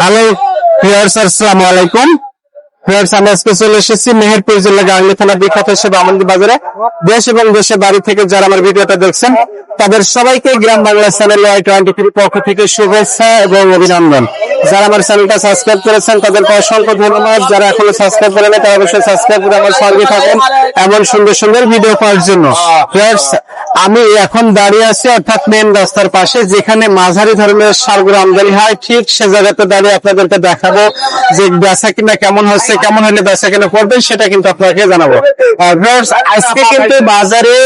Hello viewers আলাইকুম। আজকে চলে এসেছি মেহেরপুর জেলা গাংলি থানা বিখ্যাত হিসেবে আমন্দি বাজারে। দেশ এবং বাড়ি থেকে যারা আমার ভিডিওটা দেখছেন, তাদের সবাইকে Gram Bangla channel twenty three পক্ষ থেকে শুভেচ্ছা এবং অভিনন্দন। যারা আমার চ্যানেলটা সাবস্ক্রাইব করেছেন, তাদেরকে অসংখ্য ধন্যবাদ। যারা এখনও সাবস্ক্রাইব করেন তারা অবশ্যই সাবস্ক্রাইব করে আমার সঙ্গে থাকেন এমন সুন্দর সুন্দর ভিডিও পাওয়ার জন্য। আমি এখন দাঁড়িয়ে আছি অর্থাৎ মেন রাস্তার পাশে, যেখানে মাঝারি ধরনের সারগুলো আমদানি হয়। ঠিক সে জায়গাতে দাঁড়িয়ে আপনাদেরকে দেখাবো যে বেচা কিনা কেমন হচ্ছে, কেমন হলে বেচা কিনা করবেন, সেটা কিন্তু আপনাকে জানাব। আজকে কিন্তু বাজারে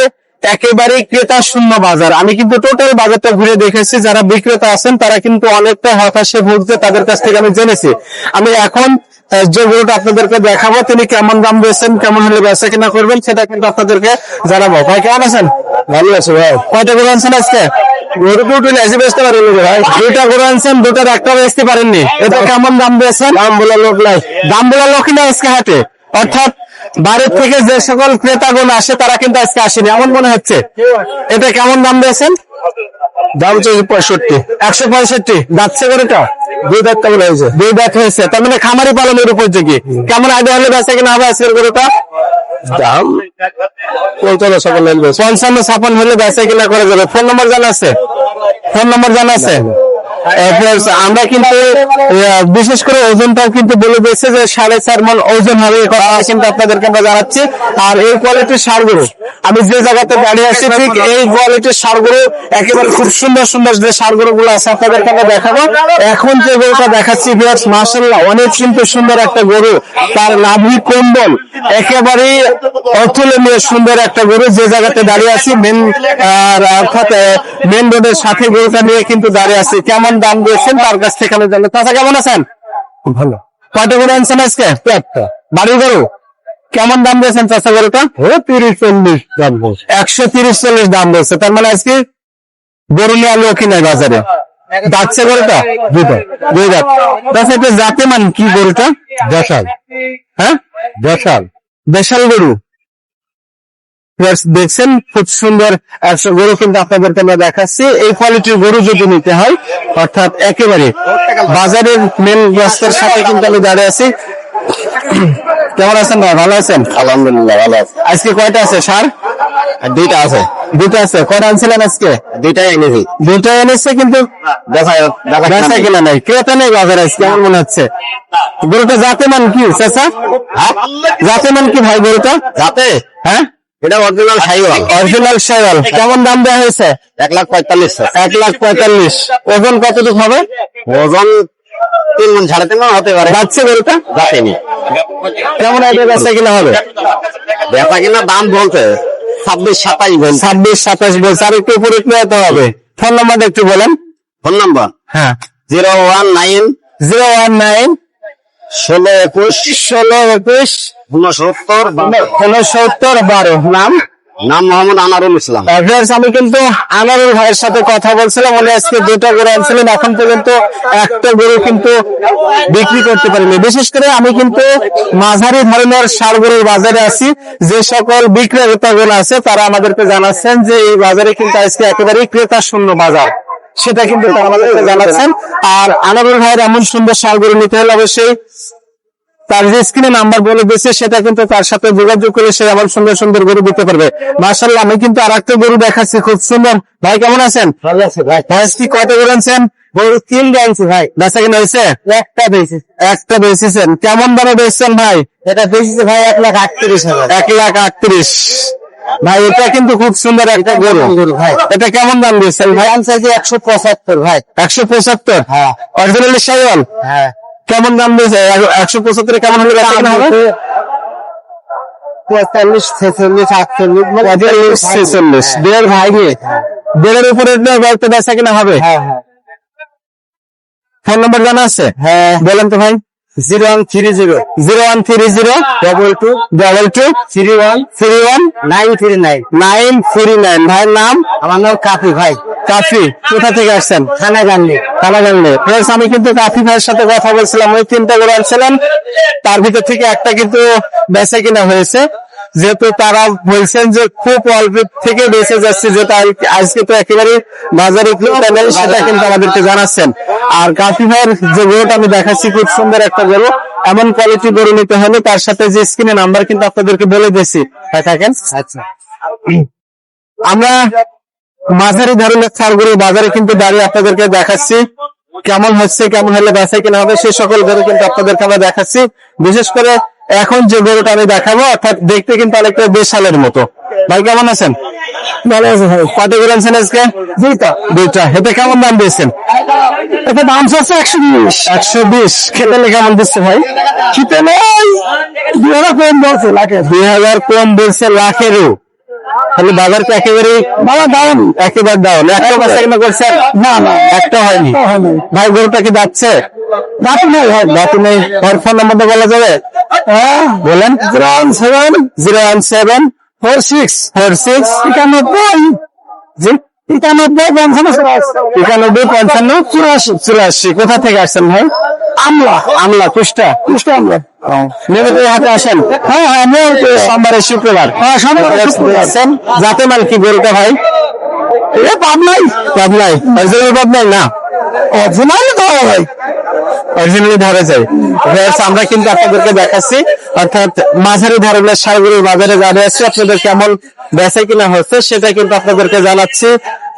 একেবারে ক্রেতা শূন্য বাজার। আমি কিন্তু টোটাল বাজারটা ঘুরে দেখেছি, যারা বিক্রেতা আছেন, তারা কিন্তু অনেকটা হতাশে ভুগছে, তাদের কাছ থেকে আমি জেনেছি। আমি এখন যে আপনাদেরকে দেখাবো, তিনি কেমন দাম দিয়েছেন, কেমন হলে বেচা কিনা করবেন, সেটা কিন্তু আপনাদেরকে জানাব। ভাই, কেমন আছেন? ভালো আছে ভাই। কয়টা গরু আনছেন আজকে? গরু তো তুলে এসে বেচতে পারেননি ভাই? দুইটা গরু আনছেন দুটার একটা বেচতে পারেননি। এটা কেমন দাম দিয়েছেন? দাম বলা লোক নাই। দাম বলা লোক নাই আজকে হাটে। অর্থাৎ বাইরের থেকে যে সকল ক্রেতাগণ আসে তারা কিন্তু আজকে আসেনি। এমন মনে হচ্ছে? এটা কেমন দাম দিয়েছেন? দাম চলছে পঁয়ষট্টি। একশো পঁয়ষট্টি। যাচ্ছে দুই দাঁত কেমন হয়েছে? দুই দাঁত হয়েছে। তার মানে খামারি পালনের উপর থেকে কেমন আইডিয়া হলে বেচা কিনা হবে আজকের গরুটা? দাম? পঞ্চান্ন ছাপান্ন হলে পঞ্চান্ন ছাপান্ন হলে বেচা কিনা করে যাবে। ফোন নম্বর জানা আছে? ফোন নম্বর জানা আছে? আমরা কিন্তু বিশেষ করে ওজনটাও কিন্তু বলে দিয়েছে যে সাড়ে চার মন ওজন হবে এই কথা কিন্তু আপনাদেরকে আমরা জানাচ্ছি। আর এই কোয়ালিটির সারগুলো? আমি যে জায়গাতে দাঁড়িয়ে আছি ঠিক এই কোয়ালিটির সারগুলো একেবারে খুব সুন্দর সুন্দর যে সারগুলো গুলো আছে আপনাদেরকে আমরা দেখাবো। এখন যে গরুটা দেখাচ্ছি বিরাট মার্শাল্লাহ অনেক কিন্তু সুন্দর একটা গরু। তার নাভি কম্বল একেবারে অতুলনীয় সুন্দর একটা গরু। যে জায়গাতে দাঁড়িয়ে আছি মেন অর্থাৎ মেন রোডের সাথে গরুটা নিয়ে কিন্তু দাঁড়িয়ে আছি। কেমন দাম দিয়েছেন? তার কাছ থেকে আমি চাচা কেমন আছেন? ভালো। কয়টা গরু আনছেন আজকে? বাড়ি গরু? কেমন দাম দিয়েছেন চাচা গরুটা? ও তিরিশ চল্লিশ দাম একশো তিরিশ চল্লিশ দাম বলছে। তার মানে আজকে গরু নিয়ে লোকই নাই বাজারে? যাচ্ছে গরুটা? দুটো দুই দাঁত তাছাড়া এটা জাতে মান কি গরুটা? দেশাল। হ্যাঁ? দেশাল। দেশাল গরু? দেখছেন? খুব সুন্দর একশো গরু কিন্তু আপনাদেরকে আমরা দেখাচ্ছি। এই কোয়ালিটির গরু যদি নিতে হয় অর্থাৎ একেবারে বাজারের মেন রাস্তার সাথে কিন্তু আমি দাঁড়িয়ে আছি। কেমন আছেন ভাই? ভালো আছেন? আলহামদুলিল্লাহ ভালো আছে। আজকে কয়টা আছে? সার? দুইটা আছে। দুটো আছে। কয়টা আনছিলেন আজকে? দুইটাই এনেছি। দুটো এনেছে কিন্তু? দেখা দেখা বেচা কিনা নাই? ক্রেতা নেই বাজারে কেমন মনে হচ্ছে? গরুটা জাতে মান কি চাচা? জাতে মান কি ভাই গরুটা? যাতে হ্যাঁ? এটা অরিজিনাল সাইওয়াল। অরিজিনাল কেমন দাম দেওয়া হয়েছে? এক লাখ পঁয়তাল্লিশ। এক লাখ পঁয়তাল্লিশ। ওজন কতটুকু হবে? ওজন তিন মন সাড়ে তিন মন হতে পারে। যাচ্ছে গরুটা? যাতেনি কেমন বেচা কিনা হবে? কিনা দাম বলছে ছাব্বিশ সাতাইশ বলছে ছাব্বিশ সাতাশ বলছে। আর একটু উপরে হবে। ফোন নাম্বারটা একটু বলেন। Phone number? হ্যাঁ। Zero one nine zero one nine ষোলো একুশ ষোলো একুশ উনসত্তর উনসত্তর বারো। নাম? নাম মোহাম্মদ আনারুল ইসলাম। আমি কিন্তু আনারুল ভাইয়ের সাথে কথা বলছিলাম। উনি আজকে দুটো গরু আনছিলেন। এখন পর্যন্ত একটা গরু কিন্তু বিক্রি করতে পারিনি। বিশেষ করে আমি কিন্তু মাঝারি ধরনের সার গরুর বাজারে আছি। যে সকল বিক্রেতাগুলো আছে, তারা আমাদেরকে জানাচ্ছেন যে এই বাজারে কিন্তু আজকে একেবারেই ক্রেতা শূন্য বাজার। সেটা কিন্তু আমাদেরকে জানাচ্ছেন। আর আনারুল ভাইয়ের এমন সুন্দর সার গরু নিতে হলে অবশ্যই তার যে স্ক্রিনে নাম্বার বলে দিয়েছে সেটা কিন্তু তার সাথে যোগাযোগ করে সে আবার সুন্দর সুন্দর গরু দিতে পারবে। মার্শাল্লাহ আমি কিন্তু আর একটা গরু দেখাচ্ছি খুব সুন্দর। ভাই কেমন আছেন? ভালো আছে ভাই। আজকে কয়টা গরু আনছেন? গরু তিন আনছি ভাই। বেচা কিনা হয়েছে? একটা বেশি একটা বেচেছেন। কেমন দামে বেচছেন ভাই? এটা বেচেছে ভাই এক লাখ আটত্রিশ হাজার। এক লাখ আটত্রিশ। ভাই এটা কিন্তু খুব সুন্দর একটা গরু। ভাই। এটা কেমন দাম দিয়েছেন ভাই? যে একশো পঁচাত্তর ভাই। একশো পঁচাত্তর? হ্যাঁ। অরিজিনাল শাইওয়াল হ্যাঁ। কেমন দাম দিয়েছে একশো পঁচাত্তর কেমন হলে বেচা হবে? পঁয়তাল্লিশ ছেচল্লিশ আটচল্লিশ পঁয়তাল্লিশ ছেচল্লিশ। দেড় ভাই দেড়ের উপরে একটা বেচা কিনা হবে। হ্যাঁ হ্যাঁ। ফোন নাম্বার জানা আছে? হ্যাঁ। বলেন তো ভাই। Zero one three zero. Zero one three zero double two. Double two three one three one nine three nine. Nine three nine. ভাইয়ের নাম? আমার নাম কাপি ভাই। কাফি কোথা থেকে আসছেন? থানা গান্ধী কালাগাঙ্গে ফ্রেন্ডস আমি কিন্তু কাফি ভাইয়ের সাথে কথা বলছিলাম ওই তিনটা করে আনছিলেন তার ভিতর থেকে একটা কিন্তু বেচা কিনা হয়েছে। যেহেতু তারা বলছেন যে খুব অল্প থেকে বেঁচে যাচ্ছে যেটা আজকে তো একেবারে বাজারে নেই সেটা কিন্তু আমাদেরকে জানাচ্ছেন। আর কাফি ভাইয়ের যে গরুটা আমি দেখাচ্ছি খুব সুন্দর একটা গরু। এমন কোয়ালিটি গরু নিতে হলে তার সাথে যে স্ক্রিনে নাম্বার কিন্তু আপনাদেরকে বলে দিয়েছি। থাকেন? আচ্ছা। আমরা মাঝারি ধরনের ছাড়গুলো বাজারে কিন্তু দাঁড়িয়ে আপনাদেরকে দেখাচ্ছি। কেমন হচ্ছে কেমন হলে বেচাই কিনা হবে সেই সকল গরু কিন্তু আপনাদেরকে আমরা দেখাচ্ছি। বিশেষ করে এখন যে গরুটা আমি দেখাবো অর্থাৎ দেখতে কিন্তু অনেকটা বেশালের মতো। ভাই কেমন আছেন? ভালো আছে ভাই। কত করে আনছেন আজকে? দুইটা। দুইটা। এতে কেমন দাম দিয়েছেন? এতে দাম চাচ্ছে একশো বিশ। একশো বিশ। খেতে হলে কেমন দিচ্ছে ভাই? খেতে নেই। দুই হাজার কম বলছে লাখের দুই হাজার কম বলছে লাখেরও। তাহলে বাজার তো একেবারে বাবা ডাউন একেবারে ডাউন একটা বাচ্চা কিনা করছেন? না না একটা হয়নি। ভাই গরুটা কি যাচ্ছে? দাঁতু নেই ভাই দাঁতু নেই। ওর ফোন নাম্বারটা বলা যাবে? হ্যাঁ। বলেন। Zero one seven. Zero one seven. Four six. Four six. একানব্বই। জি। একানব্বই পঞ্চান্ন। একানব্বই পঞ্চান্ন। চুরাশি চুরাশি। কোথা থেকে আসছেন ভাই? আমলা। আমলা কুষ্টা? কুষ্টা আমলা। নিয়মিত এই আসেন? হ্যাঁ হ্যাঁ নিয়মিত সোমবারে শুক্রবার। হ্যাঁ সোমবারে যাতে মাল কি গরুটা ভাই এ পাবনাই। পাবনাই। অরিজিনাল পাবনাই না? অরিজিনাল তো ভাই অরিজিনালি ধরে যায়। আমরা কিন্তু আপনাদেরকে দেখাচ্ছি। অর্থাৎ মাঝারি ধরনের সারগুলোর বাজারে আছে আপনাদের কেমন বেচা কিনা হচ্ছে সেটা কিন্তু আপনাদেরকে জানাচ্ছি।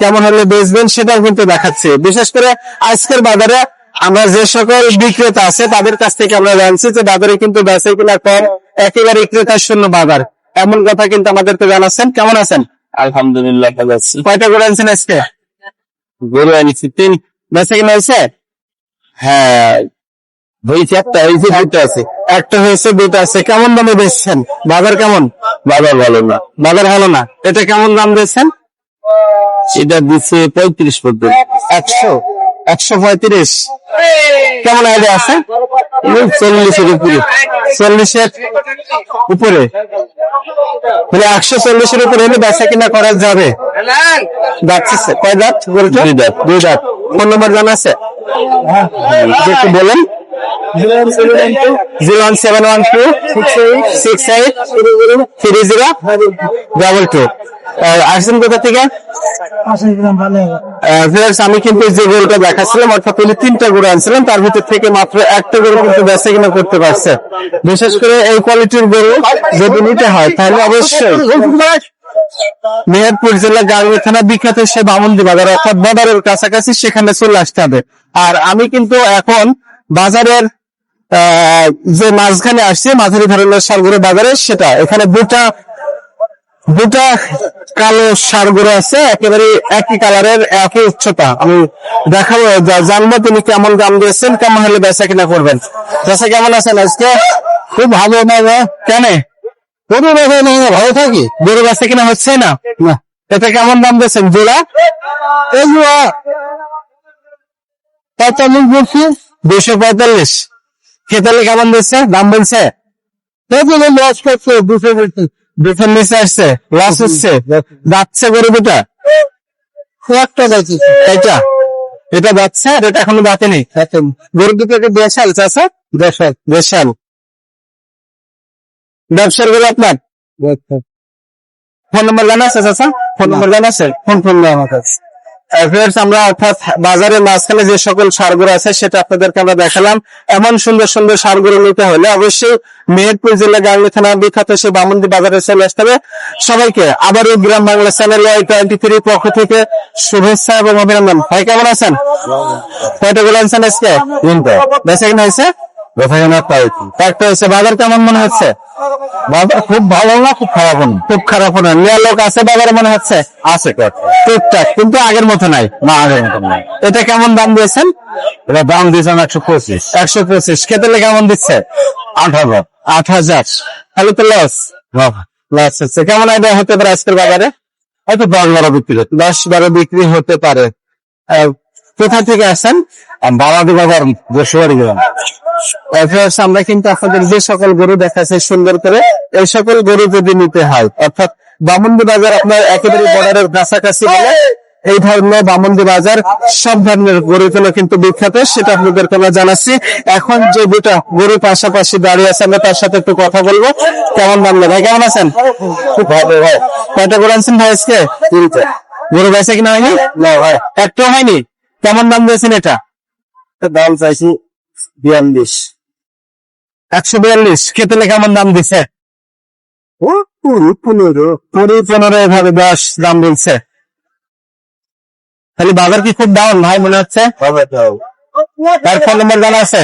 কেমন হলে বেচবেন সেটাও কিন্তু দেখাচ্ছি। বিশেষ করে আজকের বাজারে আমরা যে সকল বিক্রেতা আছে তাদের কাছ থেকে আমরা জানছি যে বাজারে কিন্তু বেচা কিনা কম একেবারে ক্রেতার শূন্য বাজার। এমন কথা কিন্তু আমাদেরকে জানাচ্ছেন। কেমন আছেন? আলহামদুলিল্লাহ ভালো আছি। কয়টা করে আনছেন আজকে? গরু আনিছি তিন। বেচা কিনা হয়েছে? হ্যাঁ হয়েছে একটা হয়েছে দুটো আছে। একটা হয়েছে দুটো আছে। কেমন দামে বেচছেন? বাজার কেমন? বাজার ভালো না। বাজার ভালো না। এটা কেমন দাম দিয়েছেন? এটা দিচ্ছে পঁয়ত্রিশ পর্যন্ত। একশো। একশো পঁয়ত্রিশ। কেমন আইডিয়া আছে? চল্লিশের উপরে। চল্লিশের উপরে। মানে একশো চল্লিশের উপরে হলে বেচা কিনা করা যাবে। যাচ্ছে কয় দাঁত গরুটা? দুই দাঁত। দুই দাঁত। ফোন নম্বর জানা আছে? একটু বলেন। Zero one seven one two six eight three zero double two. আসছেন কোথা থেকে? আমি কিন্তু যে গরুটা দেখাচ্ছিলাম অর্থাৎ উনি তিনটা গরু আনছিলাম তার ভিতর থেকে মাত্র একটা গরু কিন্তু বেচা কিনা করতে পারছে। বিশেষ করে এই কোয়ালিটির গরু যদি নিতে হয় তাহলে অবশ্যই মেহেরপুর জেলা গাড়ি থানা বিখ্যাত সে বামন্দি বাজার অর্থাৎ বর্ডারের কাছাকাছি সেখানে চলে আসতে হবে। আর আমি কিন্তু এখন বাজারের আহ, যে মাঝখানে আসছে মাঝারি ধরনের সারগুলো বাজারে সেটা এখানে দুটা দুটা কালো সারগুলো আছে, একেবারে একই কালারের, একই উচ্চতা। আমি দেখাবো জানব তিনি কেমন দাম দিয়েছেন, কেমন হলে বেচা কিনা করবেন। বেচা কেমন আছেন আজকে? খুব ভালো না কেন? গরু বেচা ভালো থাকি? গরু বেচা কিনা হচ্ছে না? এটা কেমন দাম দিয়েছেন, জোড়া? এই জোড়া পঁয়তাল্লিশ বলছি দুশো পঁয়তাল্লিশ। খেতালে কেমন দিচ্ছে? দাম বলছে? দুশো বলছে। দুশোর নিচে আসছে লস হচ্ছে যাচ্ছে গরু দুটা একটা যাচ্ছে এটা এটা যাচ্ছে আর এটা এখনও দাঁতে নেই। গরু দুটোকে দেশাল চাষা দেশাল। দেশাল। ব্যবসার গরু আপনার? ফোন নম্বর জানা আছে চাষা ফোন নম্বর জানা আছে? ফোন ফোন আমার কাছে। আহ, আমরা অর্থাৎ বাজারের মাঝখানে যে সকল সারগুলো আছে সেটা আপনাদেরকে আমরা দেখালাম। এমন সুন্দর সুন্দর সারগুলো নিতে হলে অবশ্যই মেহেরপুর জেলা গাঙ্গি থানা বিখ্যাত সে বামন্দি বাজারে চলে আসতে হবে। সবাইকে আবারও Gram Bangla channel twenty three পক্ষ থেকে শুভেচ্ছা এবং অভিনন্দন। ভাই কেমন আছেন? কয়টা গুলো আনছেন আজকে? কিনা হয়েছে? একটা হয়েছে বাজার কেমন মনে হচ্ছে? বাজার খুব ভালো না খুব খারাপ না খুব খারাপ না নেওয়ার লোক আছে বাজারে মনে হচ্ছে? আছে টুকটাক কিন্তু আগের মতো নাই। না আগের মতো নাই। এটা কেমন দাম দিয়েছেন? এটা দাম দিয়েছেন একশো পঁচিশ। একশো পঁচিশ। খেতে কেমন দিচ্ছে? আট হাজার। আট হাজার। তাহলে তো লস লস হচ্ছে। কেমন আইডিয়া হতে পারে আজকের বাজারে? হয়তো দশ বারো বিক্রি হতে দশ বারো বিক্রি হতে পারে। কোথা থেকে আসেন বাবাদি বাজার দেশবাড়ি গ্রাম। আমরা কিন্তু আপনাদের যে সকল গরু দেখাচ্ছে সুন্দর করে এই সকল গরু যদি নিতে হয় অর্থাৎ বামুন্দি বাজার আপনার একেবারে বর্ডারের কাছাকাছি বলে এই ধরনের বামন্দি বাজার সব ধরনের জন্য কিন্তু বিখ্যাত সেটা আপনাদেরকে আমরা জানাচ্ছি। এখন যে দুটা গরু পাশাপাশি দাঁড়িয়ে আছে আমরা তার সাথে একটু কথা বলব। কেমন নেই? ভাই কেমন আছেন? খুব ভালো ভাই। কয়টা গরু আনছেন ভাই আজকে? গরু বেচা কিনা হয়নি? না ভাই। একটাও হয়নি? কেমন দাম দিয়েছেন এটা? দাম চাইছি বিয়াল্লিশ। একশো বিয়াল্লিশ। খেতে কেমন দাম দিছে? ও কুড়ি পনেরো। কুড়ি পনেরো এভাবে দশ দাম বলছে তাহলে বাজার কি খুব দাম ভাই মনে হচ্ছে? তার ফোন নম্বর জানা আছে?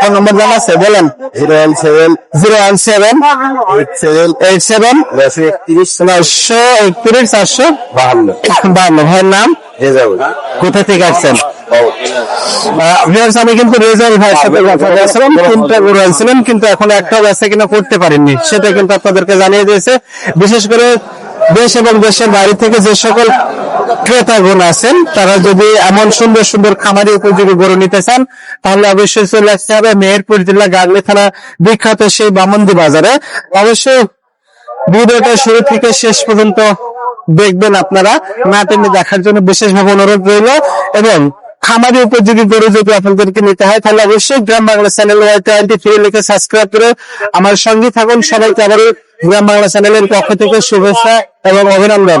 ফোন নম্বর জানা আছে? বলেন। Zero one seven zero one seven eight seven eight seven একত্রিশ নয়শো একত্রিশ চারশো বাহান্ন। বাহান্ন। ভাইয়ের নাম? কোথা থেকে আসছেন? আমি কিন্তু রেজাল ভাইয়ের সাথে কথা বলছিলাম তিনটা গরু আনছিলেন কিন্তু এখন একটাও বেচা কিনা করতে পারেননি সেটা কিন্তু আপনাদেরকে জানিয়ে দিয়েছে। বিশেষ করে দেশ এবং দেশের বাইরে থেকে যে সকল ক্রেতাগণ আছেন, তারা যদি এমন সুন্দর সুন্দর খামারি উপযোগী গরু নিতে চান, তাহলে অবশ্যই চলে আসতে হবে মেহেরপুর জেলা গাগলি থানা বিখ্যাত সেই বামন্দি বাজারে। অবশ্যই ভিডিওটা শুরু থেকে শেষ পর্যন্ত দেখবেন আপনারা, না টেনে দেখার জন্য বিশেষভাবে অনুরোধ রইল। এবং খামারি উপযোগী গরু যদি আপনাদেরকে নিতে হয়, তাহলে অবশ্যই Gram Bangla channel Y twenty three লিখে সাবস্ক্রাইব করে আমার সঙ্গে থাকুন। সবাইকে আবারও গ্রাম বাংলা চ্যানেলের পক্ষ থেকে শুভেচ্ছা এবং অভিনন্দন।